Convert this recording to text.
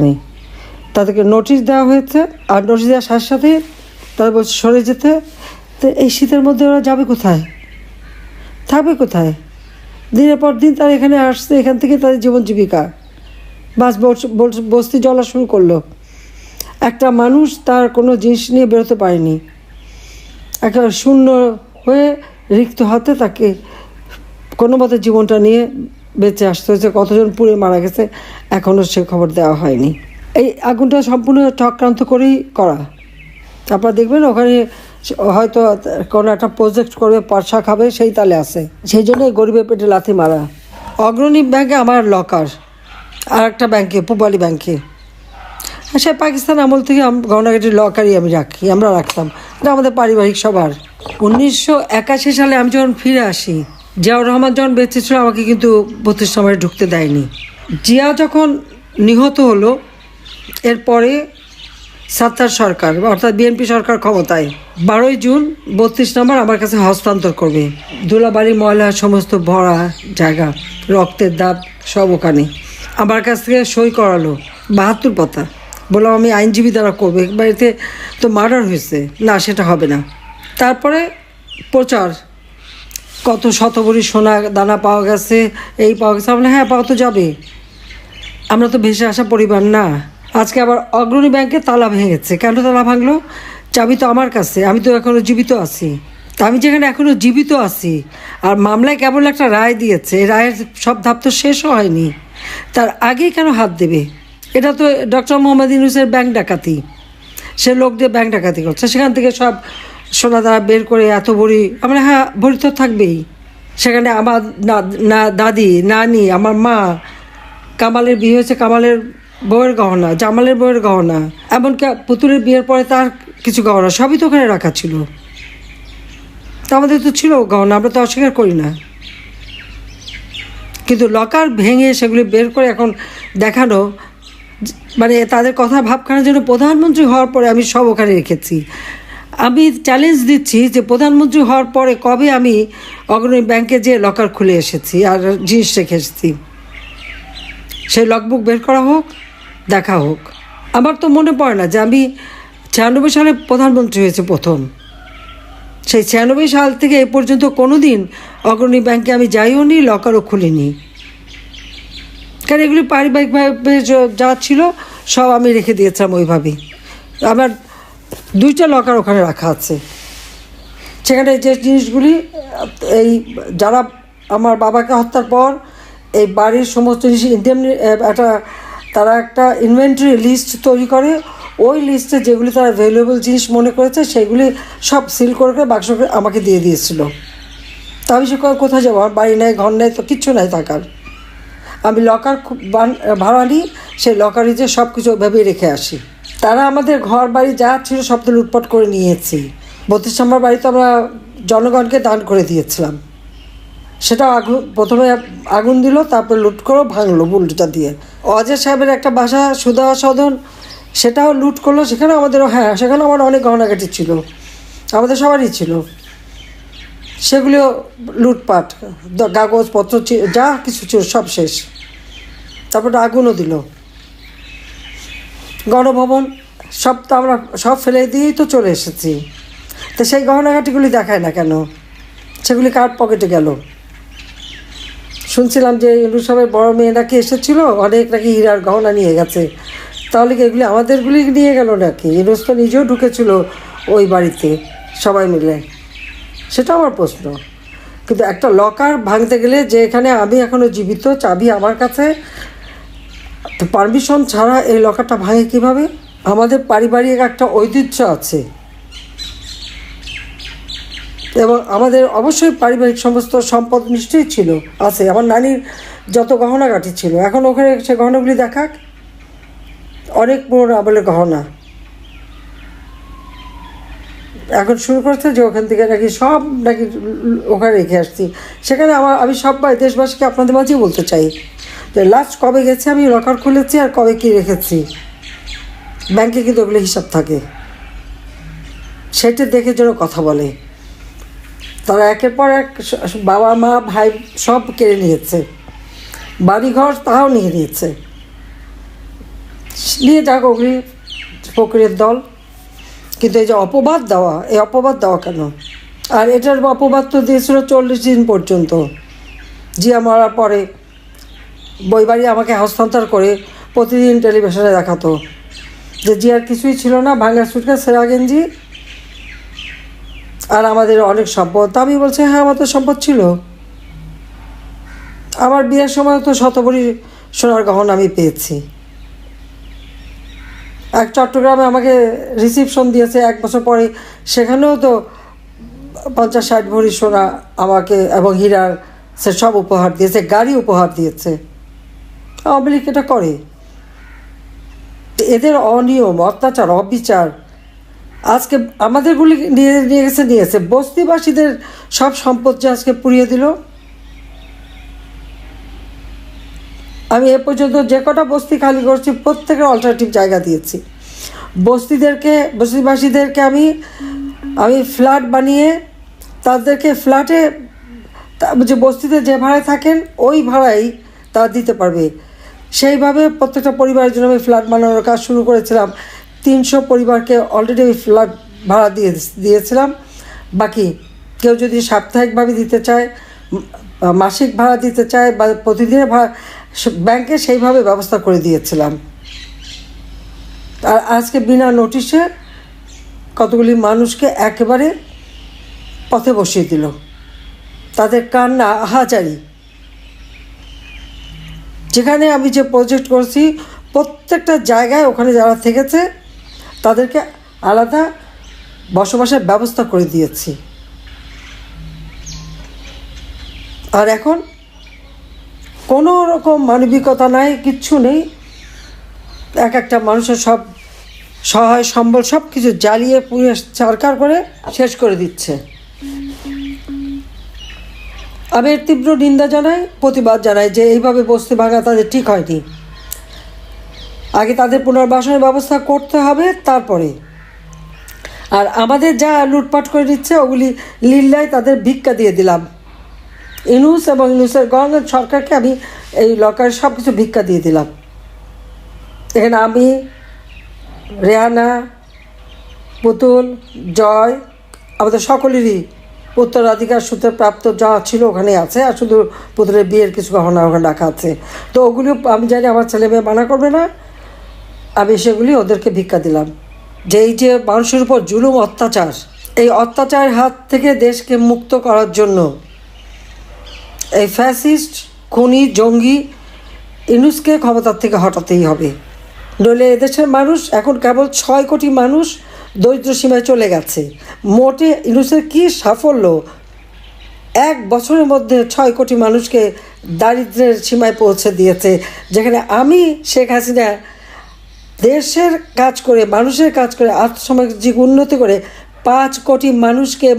নেই। তাদেরকে নোটিশ দেওয়া হয়েছে, আর নোটিশ দেওয়ার সাথে সাথে তারা বলছে সরে যেতে। তো এই শীতের মধ্যে ওরা যাবে কোথায়? থাকবে কোথায়? দিনের পর দিন তারা এখানে আসছে, এখান থেকে তাদের জীবন জীবিকা। বাস বস- বস- বস্তি জ্বলা শুরু করল। একটা মানুষ তার কোনো জিনিস নিয়ে বেরোতে পারেনি। একটা শূন্য হয়ে রিক্ত হাতে তাকে কোনো মতে জীবনটা নিয়ে বেঁচে আসতে হয়েছে, কতজন পুড়ে মারা গেছে এখনও সে খবর দেওয়া হয়নি। এই আগুনটা সম্পূর্ণ চক্রান্ত করেই করা। আপনারা দেখবেন ওখানে হয়তো কোনো একটা প্রজেক্ট করবে পয়সা খাবে, সেই তালে আছে। সেই জন্য গরিবের পেটে লাথি মারা। অগ্রণী ব্যাংকে আমার লকার আর একটা ব্যাংকে, পূবালী ব্যাংকে। সে পাকিস্তান আমল থেকে গহনাগাটির লকারই আমি রাখি, আমরা রাখতাম। আমাদের পারিবারিক সবার। উনিশশো একাশি সালে আমি যখন ফিরে আসি জিয়াউর রহমান যখন বেঁচে ছিল, আমাকে কিন্তু বত্রিশ সময় ঢুকতে দেয়নি। জিয়া যখন নিহত হলো, এরপরে সাত্তার সরকার, অর্থাৎ বিএনপি সরকার ক্ষমতায়, বারোই জুন বত্রিশ নম্বর আমার কাছে হস্তান্তর করবে। দুলাবাড়ি, ময়লা, সমস্ত ভরা জায়গা, রক্তের দাগ সব ওখানে। আমার কাছ থেকে সই করালো বাহাত্তর পাতা। বললাম, আমি আইনজীবী দ্বারা করব বাড়িতে তো মার্ডার হয়েছে। না, সেটা হবে না। তারপরে প্রচার কত শতবরী সোনা দানা পাওয়া গেছে, এই পাওয়া গেছে। আমরা হ্যাঁ পাওয়া তো যাবে। আমরা তো ভেসে আসা পরিবার না। আজকে আবার অগ্রণী ব্যাংকে তালা ভেঙেছে কেন তালা ভাঙলো? চাবি তো আমার কাছে, আমি তো এখনও জীবিত আছি। তা আমি যেখানে এখনও জীবিত আছি, আর মামলায় কেবল একটা রায় দিয়েছে রায়ের সব ধাপ তো শেষও হয়নি। তার আগেই কেন হাত দেবে? এটা তো ডক্টর মোহাম্মদ ইউনুসের ব্যাংক ডাকাতি। সে লোক দিয়ে ব্যাংক ডাকাতি করছে। সেখান থেকে সব সোনা দানা বের করে এত ভরি আমরা হ্যাঁ ভরি তো থাকবেই। সেখানে আমার না- দাদি, নানি, আমার মা, কামালের বিয়ে হয়েছে কামালের বউয়ের গহনা, জামালের বউয়ের গহনা, এমনকি পুতুলের বিয়ের পরে তার কিছু গহনা, সবই তো ওখানে রাখা ছিল। তা আমাদের তো ছিল গহনা, আমরা তো অস্বীকার করি না। কিন্তু লকার ভেঙে সেগুলি বের করে এখন দেখানো মানে তাদের কথা ভাবখানা যেন প্রধানমন্ত্রী হওয়ার পরে আমি সব ওখানে রেখেছি। আমি চ্যালেঞ্জ দিচ্ছি যে প্রধানমন্ত্রী হওয়ার পরে কবে আমি অগ্রণী ব্যাংকে যে লকার খুলে এসেছি আর জিনিস রেখে এসেছি। সেই লগবুক বের করা হোক, দেখা হোক। আমার তো মনে পড়ে না যে আমি ছিয়ানব্বই সালে প্রধানমন্ত্রী হয়েছে প্রথম। সেই ছিয়ানব্বই সাল থেকে এ পর্যন্ত কোনো দিন অগ্রণী ব্যাংকে আমি যাইও নি লকারও খুলিনি। কারণ এগুলি পারিবারিকভাবে যা ছিল, সব আমি রেখে দিয়েছিলাম ওইভাবেই। আমার দুইটা লকার ওখানে রাখা আছে। সেখানে যে জিনিসগুলি, এই যারা আমার বাবাকে হত্যার পর, এই বাড়ির সমস্ত জিনিস ইন্ডেমনি একটা, তারা একটা ইনভেন্টরি লিস্ট তৈরি করে। ওই লিস্টে যেগুলি তারা ভ্যালুয়েবল জিনিস মনে করেছে, সেগুলি সব সিল করে করে বাক্স করে আমাকে দিয়ে দিয়েছিল। তা আমি সে কোথায় যাব? আমার বাড়ি নেই, ঘর নেই, তো কিচ্ছু নাই থাকার। আমি লকার খুব ভাড়া নিই সেই যে সব কিছু ওইভাবেই রেখে আসি। তারা আমাদের ঘর বাড়ি যা ছিল সব তো লুটপাট করে নিয়েছি। বত্রিশ নম্বর বাড়ি তো আমরা জনগণকে দান করে দিয়েছিলাম। সেটা আগুন, প্রথমে আগুন দিল, তারপরে লুট করে, ভাঙলো বুলটা দিয়ে। অজয় সাহেবের একটা বাসা সুদা সদন, সেটাও লুট করল। সেখানে আমাদেরও হ্যাঁ সেখানে আমার অনেক গহনাঘাটি ছিল। আমাদের সবারই ছিল। সেগুলিও লুটপাট কাগজপত্র যা কিছু ছিল সব শেষ। তারপরে আগুনও দিল। গণভবন, সব তো আমরা সব ফেলে দিয়েই তো চলে এসেছি। তো সেই গহনাঘাটিগুলি দেখায় না কেন? সেগুলি কার পকেটে গেল? শুনছিলাম যে ইন্দু বড় মেয়ে নাকি এসেছিল, অনেক নাকি হীরার গহনা নিয়ে গেছে। তাহলে কি এগুলি আমাদেরগুলি নিয়ে গেল নাকি? ইনুস তো নিজেও ঢুকেছিল ওই বাড়িতে, সবাই মিলে। সেটা আমার প্রশ্ন। কিন্তু একটা লকার ভাঙতে গেলে যে এখানে আমি এখনও জীবিত, চাবি আমার কাছে তো পারমিশন ছাড়া এই লকারটা ভাঙে কীভাবে? আমাদের পারিবারিক একটা ঐতিহ্য আছে। এবং আমাদের অবশ্যই পারিবারিক সমস্ত সম্পদ নিশ্চয়ই ছিল, আছে। আমার নানির যত গহনাগাটি ছিল, এখন ওখানে সে গহনাগুলি দেখাক। অনেক পুরনো আমলের গহনা। এখন শুরু করছে যে ওখান থেকে নাকি সব নাকি ওখানে রেখে আসছি। সেখানে আমার, আমি সবাই দেশবাসীকে আপনাদের মাঝেই বলতে চাই। যে লাস্ট কবে গেছে? আমি লকার খুলেছি আর কবে কী রেখেছি। ব্যাংকে কিন্তু ওগুলো হিসাব থাকে। সেটা দেখে যেন কথা বলে। তারা একের পর এক বাবা, মা, ভাই সব কেড়ে নিয়েছে। বাড়িঘর তাও নিয়ে নিয়েছে। নিয়ে যাক ওগুলি ফকরের দল। কিন্তু এই যে অপবাদ দেওয়া, এই অপবাদ দেওয়া কেন? আর এটার অপবাদ তো দিয়েছিল চল্লিশ দিন পর্যন্ত। জিয়া মারার পরে বইবাড়ি আমাকে হস্তান্তর করে প্রতিদিন টেলিভিশনে দেখাতো। যে জিয়ার কিছুই ছিল না ভাঙ্গা সুটকা সেরা গেঞ্জি, আর আমাদের অনেক সম্পদ। আমি বলছি হ্যাঁ আমার তো সম্পদ ছিল। আমার বিয়ের সময় তো শতভরি সোনার গহনা আমি পেয়েছি। এক চট্টগ্রামে আমাকে রিসিপশন দিয়েছে এক বছর পরে। সেখানেও তো পঞ্চাশ ষাট ভরি সোনা আমাকে এবং হীরার সে সব উপহার দিয়েছে, গাড়ি উপহার দিয়েছে। আওয়ামী লীগ এটা করে। এদের অনিয়ম, অত্যাচার, অবিচার আজকে আমাদেরগুলি নিয়ে নিয়ে গেছে নিয়েছে বস্তিবাসীদের সব সম্পদ যে আজকে পুড়িয়ে দিল, আমি এ পর্যন্ত যে কটা বস্তি খালি করছি, প্রত্যেকের অল্টারনেটিভ জায়গা দিয়েছি। বস্তিদেরকে, বস্তিবাসীদেরকে আমি আমি ফ্ল্যাট বানিয়ে, তাদেরকে ফ্ল্যাটে যে বস্তিতে যে ভাড়ায় থাকেন, ওই ভাড়াই তারা দিতে পারবে। সেইভাবে প্রত্যেকটা পরিবারের জন্য আমি ফ্ল্যাট বানানোর কাজ শুরু করেছিলাম। তিনশো পরিবারকে অলরেডি আমি ফ্ল্যাট ভাড়া দিয়ে দিয়েছিলাম। বাকি কেউ যদি সাপ্তাহিকভাবে দিতে চায় মাসিক ভাড়া দিতে চায় বা প্রতিদিনের ভাড়া ব্যাংকে সেইভাবে ব্যবস্থা করে দিয়েছিলাম। আর আজকে বিনা নোটিশে কতগুলি মানুষকে একেবারে পথে বসিয়ে দিল। তাদের কান্না আহাজারি যেখানে আমি যে প্রজেক্ট করছি, প্রত্যেকটা জায়গায় ওখানে যারা থেকেছে, তাদেরকে আলাদা বসবাসের ব্যবস্থা করে দিয়েছি। আর এখন কোনো রকম মানবিকতা নাই, কিচ্ছু নেই। এক একটা মানুষের সব সহায় সম্বল সব কিছু জ্বালিয়ে পুড়িয়ে চারকার করে শেষ করে দিচ্ছে। আমি এর তীব্র নিন্দা জানাই প্রতিবাদ জানাই যে এইভাবে বসতে ভাঙা তাদের ঠিক হয়নি। আগে তাদের পুনর্বাসনের ব্যবস্থা করতে হবে, তারপরে। আর আমাদের যা লুটপাট করে নিচ্ছে, ওগুলি লিল্লায় তাদের ভিক্ষা দিয়ে দিলাম। ইনুস এবং ইনুসের গভর্নমেন্ট সরকারকে আমি এই লকারের সব কিছু ভিক্ষা দিয়ে দিলাম। এখানে আমি, রেহানা, পুতুল, জয়, আমাদের সকলেরই উত্তরাধিকার সূত্রে প্রাপ্ত যা ছিল ওখানে আছে, আর শুধু পুতুলের বিয়ের কিছু গহনা ওখানে রাখা আছে। তো ওগুলি আমি জানি আমার ছেলে মেয়ে মানা করবে না। আমি সেগুলি ওদেরকে ভিক্ষা দিলাম। যে এই যে মানুষের উপর জুলুম, অত্যাচার, এই অত্যাচারের হাত থেকে দেশকে মুক্ত করার জন্য এই ফ্যাসিস্ট, খুনি, জঙ্গি, ইনুসকে ক্ষমতার থেকে হটাতেই হবে। নইলে এদেশের মানুষ, এখন কেবল ছয় কোটি মানুষ দরিদ্র সীমায় চলে গেছে। মোটে ইনুসের কি সাফল্য? এক বছরের মধ্যে ছয় কোটি মানুষকে দারিদ্রের সীমায় পৌঁছে দিয়েছে, যেখানে আমি, শেখ হাসিনা, দেশের কাজ করে, মানুষের কাজ করে, আর্থসামাজিক উন্নতি করে পাঁচ কোটি মানুষকে